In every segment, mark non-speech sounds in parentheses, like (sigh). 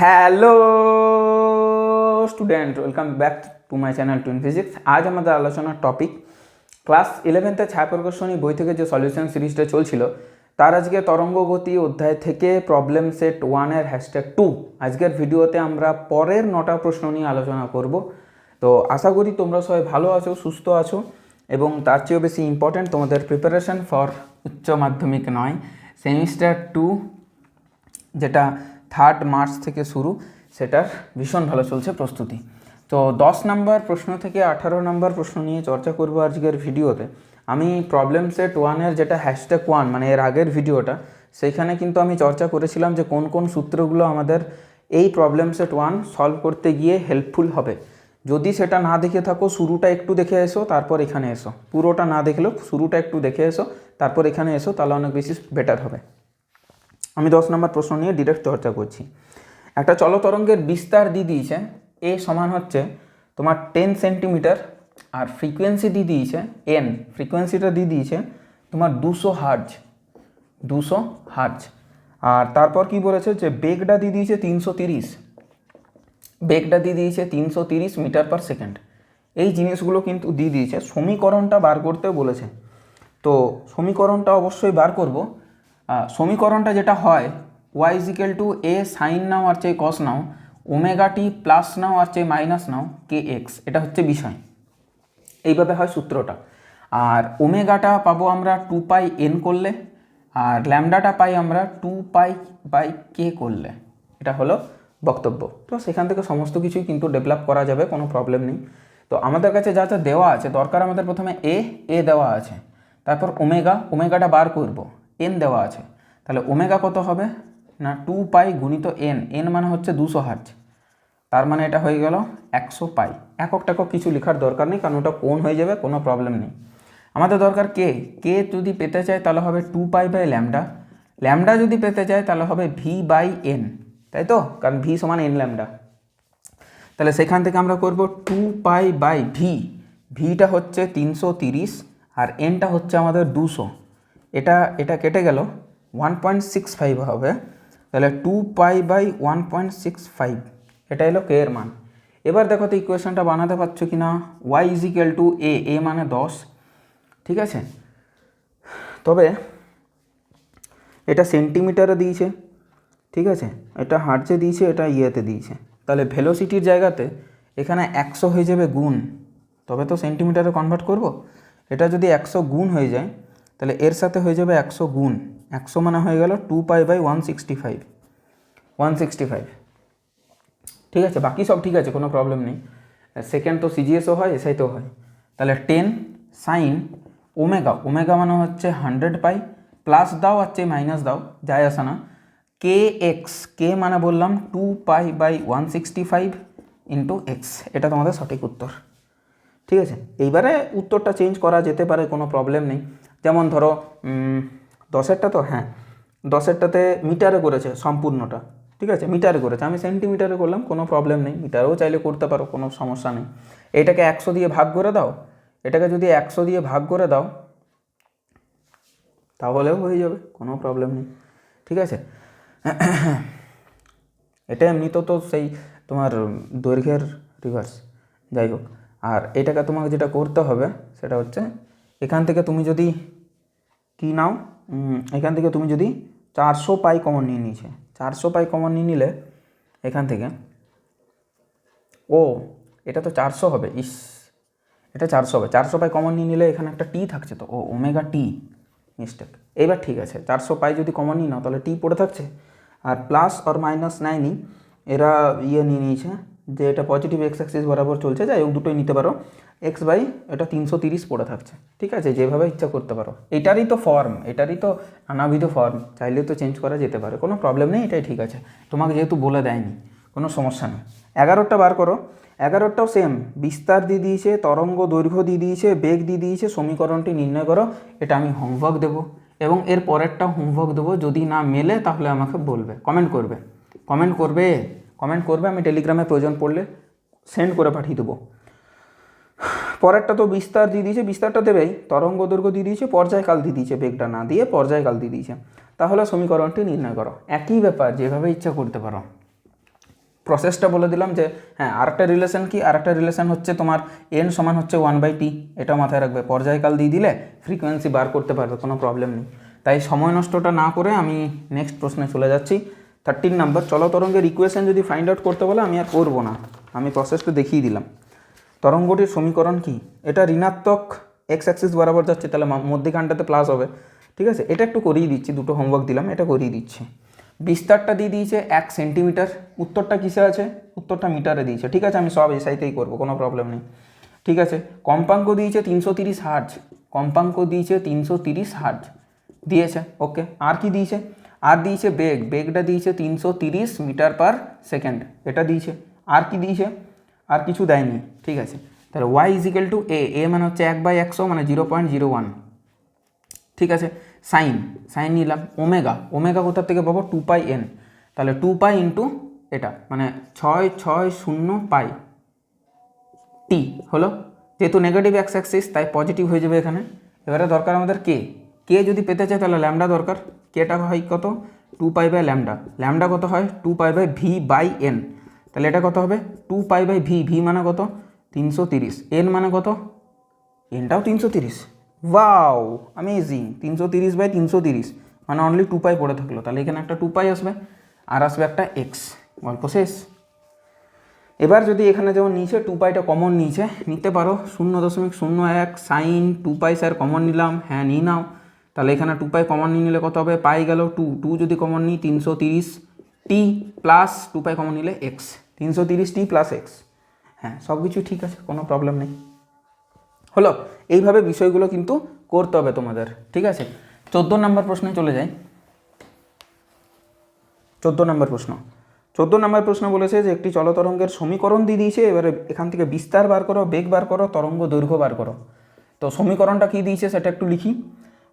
Hello student welcome back to my channel twin physics আজ আমাদের আলোচনার টপিক ক্লাস ইলেভেন্থে ছায়াপ্রকাশনী বই থেকে যে সলিউশন সিরিজটা চলছিল, তার আজকে তরঙ্গ গতি অধ্যায় থেকে প্রবলেম সেট ওয়ানের হ্যাশট্যাগ টু আজকের ভিডিওতে আমরা পরের নটা প্রশ্ন নিয়ে আলোচনা করব। তো আশা করি তোমরা সবাই ভালো আছো, সুস্থ আছো, এবং তার চেয়েও বেশি ইম্পর্ট্যান্ট তোমাদের প্রিপারেশন ফর উচ্চ মাধ্যমিক নয় সেমিস্টার টু যেটা থার্ড মার্চ থেকে শুরু, সেটার ভীষণ ভালো চলছে প্রস্তুতি। তো দশ নাম্বার প্রশ্ন থেকে আঠারো নাম্বার প্রশ্ন নিয়ে চর্চা করব আজকের ভিডিওতে। আমি প্রবলেম সেট ওয়ানের যেটা হ্যাশট্যাগ ওয়ান মানে এর আগের ভিডিওটা, সেইখানে কিন্তু আমি চর্চা করেছিলাম যে কোন কোন সূত্রগুলো আমাদের এই প্রবলেম সেট ওয়ান সলভ করতে গিয়ে হেল্পফুল হবে। যদি সেটা না দেখে থাকো, শুরুটা একটু দেখে এসো, তারপর এখানে এসো। পুরোটা না দেখলেও শুরুটা একটু দেখে এসো, তারপর এখানে এসো, তাহলে অনেক বেশি বেটার হবে। আমি দশ নম্বর প্রশ্ন নিয়ে ডিরেক্ট চর্চা করছি। একটা চলতরঙ্গের বিস্তার দিয়ে দিয়েছে এ সমান হচ্ছে তোমার টেন সেন্টিমিটার আর ফ্রিকোয়েন্সি দিয়ে দিয়েছে এন ফ্রিকোয়েন্সিটা দিয়ে দিয়েছে তোমার দুশো হার্জ দুশো হার্জ আর তারপর কি বলেছে যে বেগটা দিয়ে দিয়েছে তিনশো তিরিশ বেগটা দিয়ে দিয়েছে তিনশো তিরিশ মিটার পার সেকেন্ড এই জিনিসগুলো কিন্তু দিয়ে দিয়েছে। সমীকরণটা বার করতে বলেছে। তো সমীকরণটা অবশ্যই বার করব। সমীকরণটা যেটা হয় Y equal to A sine নাও আর চেয়ে কস নাও ওমেগা টি প্লাস নাও আর চেয়ে মাইনাস নাও কে এক্স এটা হচ্ছে বিষয়। এইভাবে হয় সূত্রটা। আর ওমেগাটা পাবো আমরা টু পাই এন করলে, আর ল্যামডাটা পাই আমরা টু পাই বাই কে করলে। এটা হলো বক্তব্য। তো সেখান থেকে সমস্ত কিছুই কিন্তু ডেভেলপ করা যাবে, কোনো প্রবলেম নেই। তো আমাদের কাছে যা যা দেওয়া আছে, দরকার আমাদের প্রথমে এ এ দেওয়া আছে। তারপর ওমেগা ওমেগাটা বার করব। এন দেওয়া আছে। তাহলে ওমেগা কত হবে? না টু পাই গুণিত এন এন মানে হচ্ছে দুশো হার্জ তার মানে এটা হয়ে গেল একশো পাই একক টাকক কিছু লেখার দরকার নেই, কারণ ওটা কোন হয়ে যাবে, কোনো প্রবলেম নেই। আমাদের দরকার কে কে যদি পেতে চায়, তাহলে হবে two pi by lambda lambda যদি পেতে চায়, তাহলে হবে ভি বাই এন তাই তো? কারণ ভি সমান এন ল্যামডা তাহলে সেখান থেকে আমরা করব টু পাই বাই ভি ভিটা হচ্ছে তিনশো তিরিশ আর এনটা হচ্ছে আমাদের দুশো। এটা এটা কেটে গেল। ওয়ান পয়েন্ট সিক্স ফাইভ হবে। তাহলে two pi by one point six five এটা এলো কে এর মান। এবার দেখো তো ইকুয়েশনটা বানাতে পারছ কি না Y equal to A A মানে দশ। ঠিক আছে? তবে এটা সেন্টিমিটারে দিয়েছে। ঠিক আছে? এটা হার্জে দিয়েছে, এটা ইয়েতে দিয়েছে। তাহলে ভেলোসিটির জায়গাতে এখানে একশো হয়ে যাবে গুণ। তবে তো সেন্টিমিটারে কনভার্ট করব। এটা যদি একশো গুণ হয়ে যায় তাহলে এর সাথে হয়ে যাবে একশো গুণ। একশো মানে হয়ে গেল two pi by one sixty five one sixty five ঠিক আছে? বাকি সব ঠিক আছে, কোনো প্রবলেম নেই। সেকেন্ড তো সিজিএসও হয় এসআইতেও হয়। তাহলে টেন সাইন ওমেগা ওমেগা মানে হচ্ছে হান্ড্রেড পাই প্লাস দাও আর চেয়ে মাইনাস দাও, যায় আসে না। কে এক্স কে মানে বললাম two pi by one sixty five into X এটা তোমাদের সঠিক উত্তর। ঠিক আছে? এইবারে উত্তরটা চেঞ্জ করা যেতে পারে, কোনো প্রবলেম নেই। যেমন ধরো দশেরটা তো হ্যাঁ দশেরটাতে মিটারে করেছে সম্পূর্ণটা, ঠিক আছে? মিটারে করেছে। আমি সেন্টিমিটারে করলাম, কোনো প্রবলেম নেই। মিটারেও চাইলে করতে পারো, কোনো সমস্যা নেই। এটাকে একশো দিয়ে ভাগ করে দাও। এটাকে যদি একশো দিয়ে ভাগ করে দাও, তাহলেও হয়ে যাবে, কোনো প্রবলেম নেই, ঠিক আছে? এটা এমনিতেও তো সেই তোমার দৈর্ঘ্যের রিভার্স যাই হোক। আর এটাকে তোমাকে যেটা করতে হবে, সেটা হচ্ছে এখান থেকে তুমি যদি কি নাও? এখান থেকে তুমি যদি চারশো পাই কমন নিয়ে নিয়েছে। চারশো পাই কমন নিয়ে নিলে এখান থেকে, ও, এটা তো চারশো হবে, ইস, এটা চারশো হবে। চারশো পাই কমন নিয়ে নিলে এখানে একটা টি থাকছে তো, ও ওমেগা টি মিস্টেক এইবার ঠিক আছে, চারশো পাই যদি কমন নিই নাও, তাহলে টি পড়ে থাকছে। আর প্লাস আর মাইনাস নেয়নি এরা ইয়ে নিয়ে নিয়েছে যে এটা পজিটিভ এক্স অ্যাক্সিস বরাবর চলছে, যাই হোক দুটোই নিতে পারো। এক্স বাই এটা তিনশো তিরিশ পড়ে থাকছে। ঠিক আছে? যেভাবে ইচ্ছা করতে পারো। এটারই তো ফর্ম এটারই তো নানাবিধ ফর্ম চাইলে তো চেঞ্জ করা যেতে পারে। কোনো প্রবলেম নেই, এটাই ঠিক আছে। তোমাকে যেহেতু বলে দেয়নি, কোনো সমস্যা নেই। এগারোটা বার করো। এগারোটাও সেম বিস্তার দিয়ে দিয়েছে, তরঙ্গ দৈর্ঘ্য দিয়ে দিয়েছে, বেগ দিয়ে দিয়েছে, সমীকরণটি নির্ণয় করো। এটা আমি হোমওয়ার্ক দেবো এবং এর পরেরটা হোমওয়ার্ক দেবো। যদি না মেলে, তাহলে আমাকে বলবে। কমেন্ট করবে। কমেন্ট করবে? কমেন্ট করবে, আমি টেলিগ্রামে প্রয়োজন পড়লে সেন্ড করে পাঠিয়ে দেবো। পরেরটা তো বিস্তার দিয়ে দিয়েছে, বিস্তারটা দেবেই। তরঙ্গ দৈর্ঘ্য দিয়ে দিয়েছে, পর্যায়কাল দিয়ে দিয়েছে, বেগটা না দিয়ে পর্যায়কাল দিয়ে দিয়েছে। তাহলে সমীকরণটি নির্ণয় করো। একই ব্যাপার, যেভাবে ইচ্ছা করতে পারো। প্রসেসটা বলে দিলাম যে হ্যাঁ আরেকটা রিলেশন কি? আরেকটা রিলেশন হচ্ছে তোমার এন সমান হচ্ছে ওয়ান বাই টি এটা মাথায় রাখবে। পর্যায়কাল দিয়ে দিলে ফ্রিকোয়েন্সি বার করতে পারবে, কোনো প্রবলেম নেই। তাই সময় নষ্টটা না করে আমি নেক্সট প্রশ্নে চলে যাচ্ছি। থার্টিন নাম্বার চলো তরঙ্গের ইকুয়েশন যদি ফাইন্ড আউট করতে বলে, আমি আর করব না। আমি প্রসেসটা দেখিয়ে দিলাম। তরঙ্গটির সমীকরণ কি? এটা ঋণাত্মক এক্স অ্যাক্সিস বরাবর যাচ্ছে, তাহলে মধ্যিখানটাতে প্লাস হবে। ঠিক আছে? এটা একটু করিয়ে দিচ্ছি, দুটো হোমওয়ার্ক দিলাম, এটা করিয়ে দিচ্ছি। বিস্তারটা দিয়ে দিয়েছে এক সেন্টিমিটার উত্তরটা কিসে আছে? উত্তরটা মিটারে দিয়েছে। ঠিক আছে, আমি সব এসআইতেই করব, কোনো প্রবলেম নেই। ঠিক আছে? কম্পাঙ্ক দিয়েছে তিনশো তিরিশ হার্জ। কম্পাঙ্ক দিয়েছে তিনশো তিরিশ হার্জ। দিয়েছে ওকে আর কি দিয়েছে? আর দিয়েছে বেগ, বেগটা দিয়েছে তিনশো তিরিশ মিটার পার সেকেন্ড। এটা দিয়েছে। আর কি দিয়েছে? আর কিছু দেয়নি। ঠিক আছে। তাহলে Y equal to A A মানে হচ্ছে এক বাই একশো মানে জিরো পয়েন্ট জিরো ওয়ান ঠিক আছে? সাইন সাইন নিলাম। ওমেগা ওমেগা কোথার থেকে পাবো? টু পাই এন তাহলে টু পাই ইন্টু এটা মানে ছয় ছয়, শূন্য পাই টি হলো? যেহেতু নেগেটিভ এক্স অ্যাক্সিস তাই পজিটিভ হয়ে যাবে এখানে। এবারে দরকার আমাদের কে কে যদি পেতে চায় তাহলে ল্যামডা দরকার। কেটা হয় কত? Two pi by lambda. Lambda কত হয়? Two pi by V by N. তাহলে এটা কত হবে? Two pi by V. V মানে কত? তিনশো তিরিশ। এন মানে কত? এনটাও তিনশো তিরিশ। ওয়াও! আমেজিং তিনশো তিরিশ বাই তিনশো তিরিশ। মানে অনলি টু পাই পড়ে থাকল। তাহলে এখানে একটা টু পাই আসবে। আর আসবে একটা এক্স গল্প শেষ। এবার যদি এখানে যেমন নিচে টু পাইটা কমন নিচে, নিতে পারো। শূন্য দশমিক শূন্য এক sine two pi sir common নিলাম। হ্যাঁ নিয়ে নাও। তাহলে এখানে টু পাই কমন নিয়ে নিলে কত হবে? পাই গেল টু টু যদি কমন নিই, তিনশো তিরিশ t plus two pi common নিলে এক্স তিনশো তিরিশ টি প্লাস এক্স হ্যাঁ সব কিছু ঠিক আছে, কোনো প্রবলেম নেই। হলো, এইভাবে বিষয়গুলো কিন্তু করতে হবে তোমাদের, ঠিক আছে? চোদ্দ নম্বর প্রশ্নে চলে যাই। চোদ্দ নম্বর প্রশ্ন। চোদ্দ নম্বর প্রশ্ন বলেছে যে, একটি চলতরঙ্গের সমীকরণ দিয়ে দিয়েছে, এবারে এখান থেকে বিস্তার বার করো, বেগ বার করো, তরঙ্গ দৈর্ঘ্য বার করো। তো সমীকরণটা কী দিয়েছে সেটা একটু লিখি।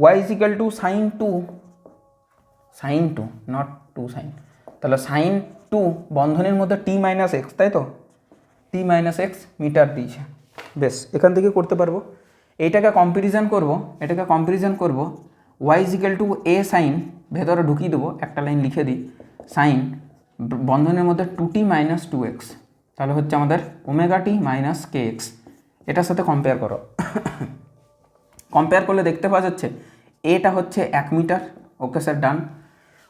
Y equal to sine two sine two nought two sine তাহলে সাইন টু বন্ধনের মধ্যে টি মাইনাস এক্স তাই তো? টি মাইনাস এক্স মিটার দিয়েছে। বেশ, এখান থেকে করতে পারব। এইটাকে কম্পারিজন করব, এটাকে কম্পারিজন করব। Y equal to A sine ভেতরে ঢুকিয়ে দেবো, একটা লাইন লিখে দিই। সাইন বন্ধনের মধ্যে two t minus two X তাহলে হচ্ছে আমাদের omega t minus k X এটার সাথে কম্পেয়ার করো। (coughs) কম্পেয়ার করলে দেখতে পাওয়া যাচ্ছে এটা হচ্ছে এক মিটার। ওকে স্যার ডান।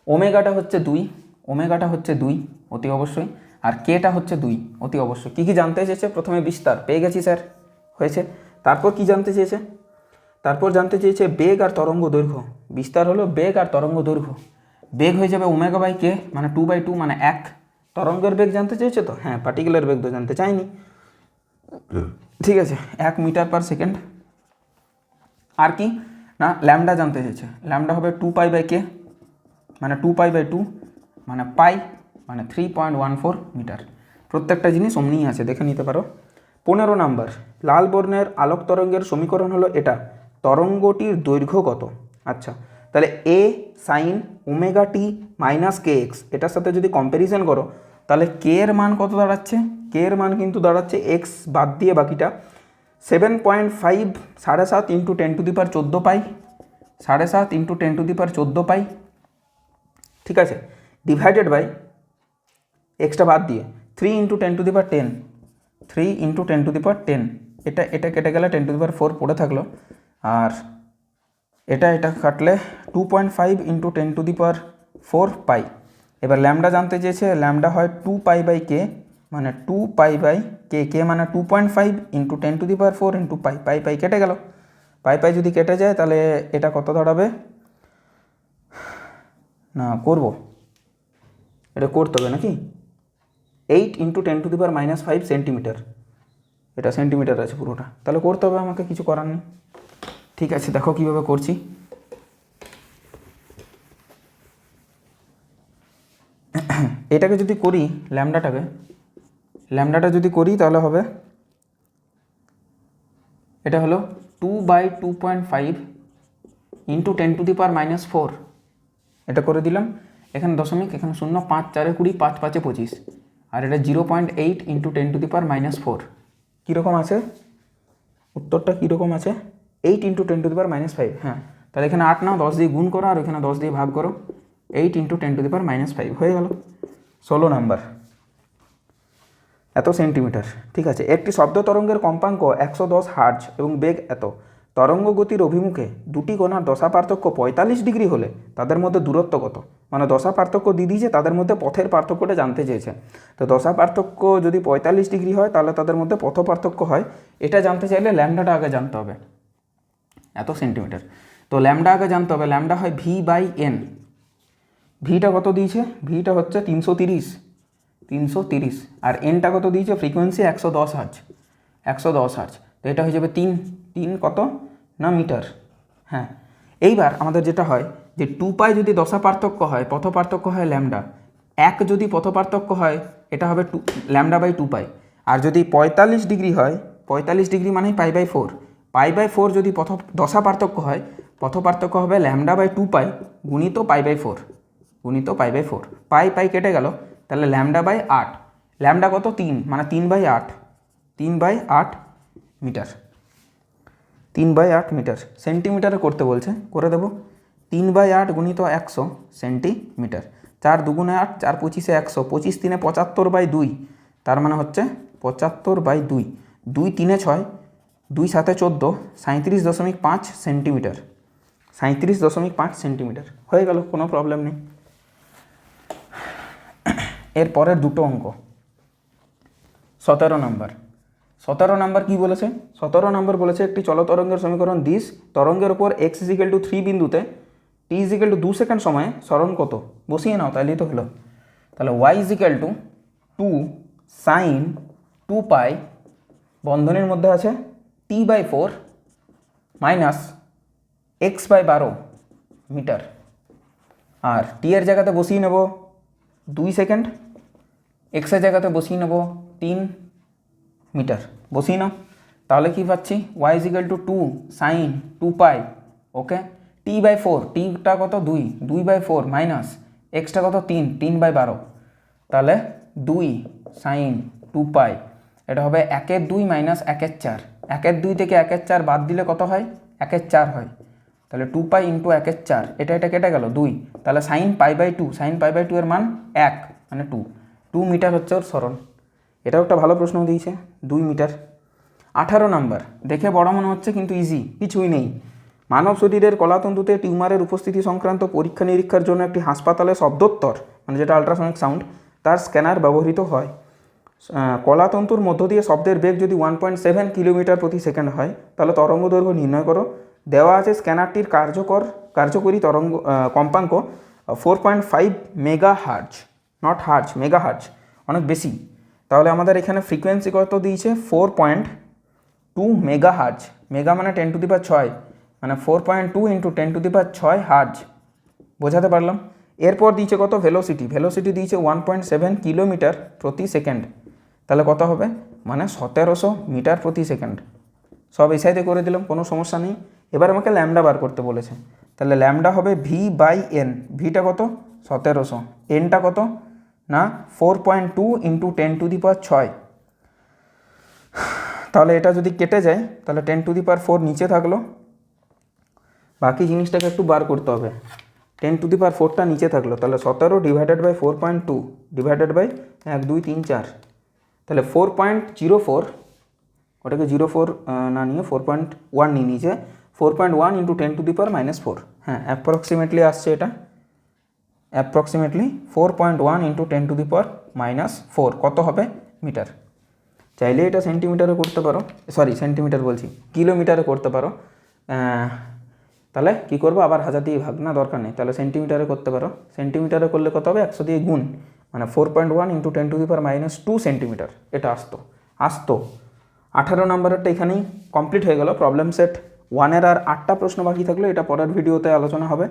ওমেগাটা হচ্ছে দুই। ওমেগাটা হচ্ছে দুই অতি অবশ্যই। আর কেটা হচ্ছে দুই অতি অবশ্যই। কী কী জানতে চেয়েছে? প্রথমে বিস্তার। পেয়ে গেছি স্যার। হয়েছে। তারপর কি জানতে চেয়েছে? তারপর জানতে চেয়েছে বেগ আর তরঙ্গ দৈর্ঘ্য। বিস্তার হলো বেগ আর তরঙ্গ দৈর্ঘ্য। বেগ হয়ে যাবে ওমেগা বাই কে মানে টু বাই টু মানে এক। তরঙ্গের বেগ জানতে চেয়েছে তো? হ্যাঁ পার্টিকুলার বেগ তো জানতে চাইনি। ঠিক আছে এক মিটার পার সেকেন্ড। আর কি? না ল্যামডা জানতে চেয়েছে ল্যামডা হবে টু পাই বাই কে মানে টু পাই বাই টু মানে পাই মানে three point one four metre প্রত্যেকটা জিনিস অমনিই আছে, দেখে নিতে পারো। পনেরো নাম্বার, লাল বর্ণের আলোক তরঙ্গের সমীকরণ হলো এটা। তরঙ্গটির দৈর্ঘ্য কত? আচ্ছা তাহলে A sine omega t minus k X এটার সাথে যদি কম্প্যারিজন করো, তাহলে কে এর মান কত দাঁড়াচ্ছে? কে এর মান কিন্তু দাঁড়াচ্ছে এক্স বাদ দিয়ে বাকিটা। সেভেন পয়েন্ট ফাইভ সাড়ে সাত into ten to the power চোদ্দ পাই সাড়ে সাত into ten to the power চোদ্দ পাই ঠিক আছে? ডিভাইডেড বাই এক্সটা বাদ দিয়ে three into ten to the power ten three into ten to the power ten এটা এটা কেটে গেলে ten to the power four পড়ে থাকল। আর এটা এটা কাটলে two point five into ten to the power four pi এবার ল্যামডা জানতে চেয়েছে ল্যামডা হয় টু পাই বাই কে মানে টু পাই বাই কে কে মানে two point five into ten to the power four into pi pi pi কেটে গেল। পাই পাই যদি কেটে যায়, তাহলে এটা কত দাঁড়াবে না, করব। এটা করতে হবে নাকি? Eight into ten to the power minus five centimetre এটা সেন্টিমিটার আছে পুরোটা। তাহলে করতে হবে আমাকে, কিছু করার নেই। ঠিক আছে, দেখো কীভাবে করছি। এটাকে যদি করি ল্যামডাটাকে ল্যামডাটা যদি করি তাহলে হবে? এটা হলো two by two point five into ten to the power minus four এটা করে দিলাম। এখানে দশমিক, এখানে শূন্য, পাঁচ, চারে কুড়ি, পাঁচ, পাঁচে পঁচিশ। আর এটা zero point eight into ten to the power minus four কীরকম আছে? উত্তরটা কীরকম আছে? Eight into ten to the power minus five হ্যাঁ। তাহলে এখানে আট নাও, দশ দিয়ে গুণ করো, আর এখানে দশ দিয়ে ভাগ করো। Eight into ten to the power minus five হয়ে গেল। ষোলো নাম্বার। এত সেন্টিমিটার। ঠিক আছে? একটি শব্দ তরঙ্গের কম্পাঙ্ক একশো দশ হার্জ এবং বেগ এত। তরঙ্গ গতির অভিমুখে দুটি কোণার দশা পার্থক্য পঁয়তাল্লিশ ডিগ্রি হলে তাদের মধ্যে দূরত্ব কত? মানে দশা পার্থক্য দিয়ে দিয়েছে তাদের মধ্যে পথের পার্থক্যটা জানতে চেয়েছে তো দশা পার্থক্য যদি পঁয়তাল্লিশ ডিগ্রি হয় তাহলে তাদের মধ্যে পথ পার্থক্য হয়। এটা জানতে চাইলে ল্যামডাটা আগে জানতে হবে। এত সেন্টিমিটার। তো ল্যামডা আগে জানতে হবে। ল্যামডা হয় ভি বাই এন। ভিটা কত দিয়েছে? ভিটা হচ্ছে তিনশো তিরিশ। তিনশো তিরিশ। আর এনটা কত দিয়েছে? ফ্রিকোয়েন্সি একশো দশ হার্জ একশো দশ হার্জ তো এটা হয়ে যাবে তিন তিন কত? না, মিটার। হ্যাঁ। এইবার আমাদের যেটা হয় যে টু পাই যদি দশা পার্থক্য হয়, পথ পার্থক্য হয় ল্যামডা। এক যদি পথ পার্থক্য হয়, এটা হবে two, lambda by two pi. আর যদি পঁয়তাল্লিশ ডিগ্রি হয়, পঁয়তাল্লিশ ডিগ্রি মানেই pi by four. Pi by four যদি পথ, দশা পার্থক্য হয়, পথ পার্থক্য হবে ল্যামডা বাই টু পাই গুণিত পাই বাই ফোর। গুণিত পাই বাই ফোর। পাই পাই কেটে গেল। তাহলে ল্যামডা বাই আট। ল্যামডা কত? তিন মানে তিন বাই আট। তিন বাই আট মিটার। তিন বাই আট মিটার। সেন্টিমিটারে করতে বলছে, করে দেবো। তিন বাই আট গুণিত একশো সেন্টিমিটার চার দুগুণে আট, চার পঁচিশে একশো। পঁচিশ তিনে পঁচাত্তর বাই দুই। তার মানে হচ্ছে পঁচাত্তর বাই দুই। দুই তিনে ছয়, দুই সাথে চোদ্দ সাঁত্রিশ দশমিক পাঁচ সেন্টিমিটার সাঁত্রিশ দশমিক পাঁচ সেন্টিমিটার হয়ে গেল, কোনো প্রবলেম নেই। এর পরের দুটো অঙ্ক। সতেরো নাম্বার। সতেরো নাম্বার কি বলেছে? সতেরো নাম্বার বলেছে একটি চলতরঙ্গের সমীকরণ দিস, তরঙ্গের উপর এক্স ইজিক্যাল টু থ্রি বিন্দুতে টি ইজিক্যাল টু দু সেকেন্ড সময়ে সরণ কত? বসিয়ে নাও তাহলেই তো হলো। তাহলে y is equal to two sine two pi বন্ধনের মধ্যে আছে t by four minus x by বারো মিটার। আর টি এর জায়গাতে বসিয়ে নেব দুই সেকেন্ড। এক্সের জায়গাতে বসিয়ে নেব তিন মিটার। বসিয়ে নাও। তাহলে কি পাচ্ছি? Y is equal to two sine two pi okay t by four টিটা কত? দুই। দুই বাই ফোর মাইনাস এক্সটা কত? তিন। তিন বাই বারো। তাহলে দুই সাইন টু পাই এটা হবে একের দুই মাইনাস একের চার। একের দুই থেকে একের চার বাদ দিলে কত হয়? একের চার হয়। তাহলে টু পাই ইন্টু একের চার, এটা এটা কেটে গেল, দুই। তাহলে sine pi by two sine pi by two এর মান এক মানে টু টু মিটার হচ্ছে ওর সরণ। এটাও একটা ভালো প্রশ্ন দিয়েছে, দুই মিটার। আঠারো নাম্বার, দেখে বড় মনে হচ্ছে কিন্তু ইজি কিছুই নেই। মানব শরীরের কলাতন্তুতে টিউমারের উপস্থিতি সংক্রান্ত পরীক্ষা নিরীক্ষার জন্য একটি হাসপাতালে শব্দোত্তর মানে যেটা আল্ট্রাসনিক সাউন্ড তার স্ক্যানার ব্যবহৃত হয়। কলাতন্তুর মধ্য দিয়ে শব্দের বেগ যদি ওয়ান পয়েন্ট সেভেন কিলোমিটার প্রতি সেকেন্ড হয়, তাহলে তরঙ্গ দৈর্ঘ্য নির্ণয় করো। দেওয়া আছে স্ক্যানারটির কার্যকর, কার্যকরী তরঙ্গ কম্পাঙ্ক four point five mega hertz not hertz mega hertz অনেক বেশি। তাহলে আমাদের এখানে ফ্রিকোয়েন্সি কত দিয়েছে? Four point two mega hertz mega মানে টেন টু দি পাওয়ার ছয় মানে four point two into ten to the power ছয় হার্জ বোঝাতে পারলাম? এরপর দিয়েছে কত? ভেলোসিটি ভেলোসিটি দিয়েছে ওয়ান পয়েন্ট সেভেন কিলোমিটার প্রতি সেকেন্ড তাহলে কত হবে? মানে সতেরোশো মিটার প্রতি সেকেন্ড সব এই সাইডে করে দিলাম, কোনো সমস্যা নেই। এবার আমাকে ল্যামডা বার করতে বলেছে। তাহলে ল্যামডা হবে ভি বাই এন ভিটা কত? সতেরোশো। এনটা কত? না four point two into ten to the power ছয়। তাহলে এটা যদি কেটে যায়, তাহলে ten to the power four নিচে থাকল। বাকি জিনিসটাকে একটু বার করতে হবে। টেন টু দি পাওয়ার ফোরটা নিচে থাকল। তাহলে সতেরো divided by four point two divided by এক, দুই, তিন, চার। তাহলে ফোর পয়েন্ট জিরো ফোর ওটাকে জিরো ফোর না নিয়ে ফোর পয়েন্ট ওয়ান নিয়ে নিয়েছে। Four point one into ten to the power minus four হ্যাঁ অ্যাপ্রক্সিমেটলি আসছে এটা। Approximately four point one into ten to the power minus four কত হবে? মিটার। চাইলে এটা সেন্টিমিটারে করতে পারো। সরি সেন্টিমিটার বলছি। কিলোমিটারে করতে পারো। তাহলে কি করব? আবার হাজার দিয়ে ভাগ। না, দরকার নেই। তাহলে সেন্টিমিটারে করতে পারো। সেন্টিমিটারে করলে কত হবে? একশো দিয়ে গুণ। মানে four point one into ten to the power minus two centimetre এটা আসতো। আসতো। আঠারো নম্বরেরটা এখানেই কমপ্লিট হয়ে গেল। প্রবলেম সেট ওয়ানের আর আটটা প্রশ্ন বাকি থাকল এটা পরের ভিডিওতে আলোচনা হবে।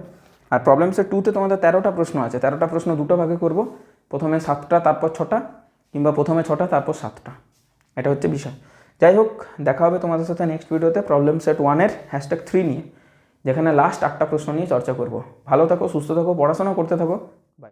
আর প্রবলেম সেট টুতে তোমাদের তেরোটা প্রশ্ন আছে। তেরোটা প্রশ্ন দুটো ভাগে করব। প্রথমে সাতটা, তারপর ছটা, কিংবা প্রথমে ছটা, তারপর সাতটা। এটা হচ্ছে বিষয়। যাই হোক, দেখা হবে তোমাদের সাথে নেক্সট ভিডিওতে প্রবলেম সেট ওয়ানের হ্যাশট্যাগ থ্রি নিয়ে, যেখানে লাস্ট আটটা প্রশ্ন নিয়ে চর্চা করব। ভালো থাকো, সুস্থ থাকো পড়াশোনা করতে থাকো। বাই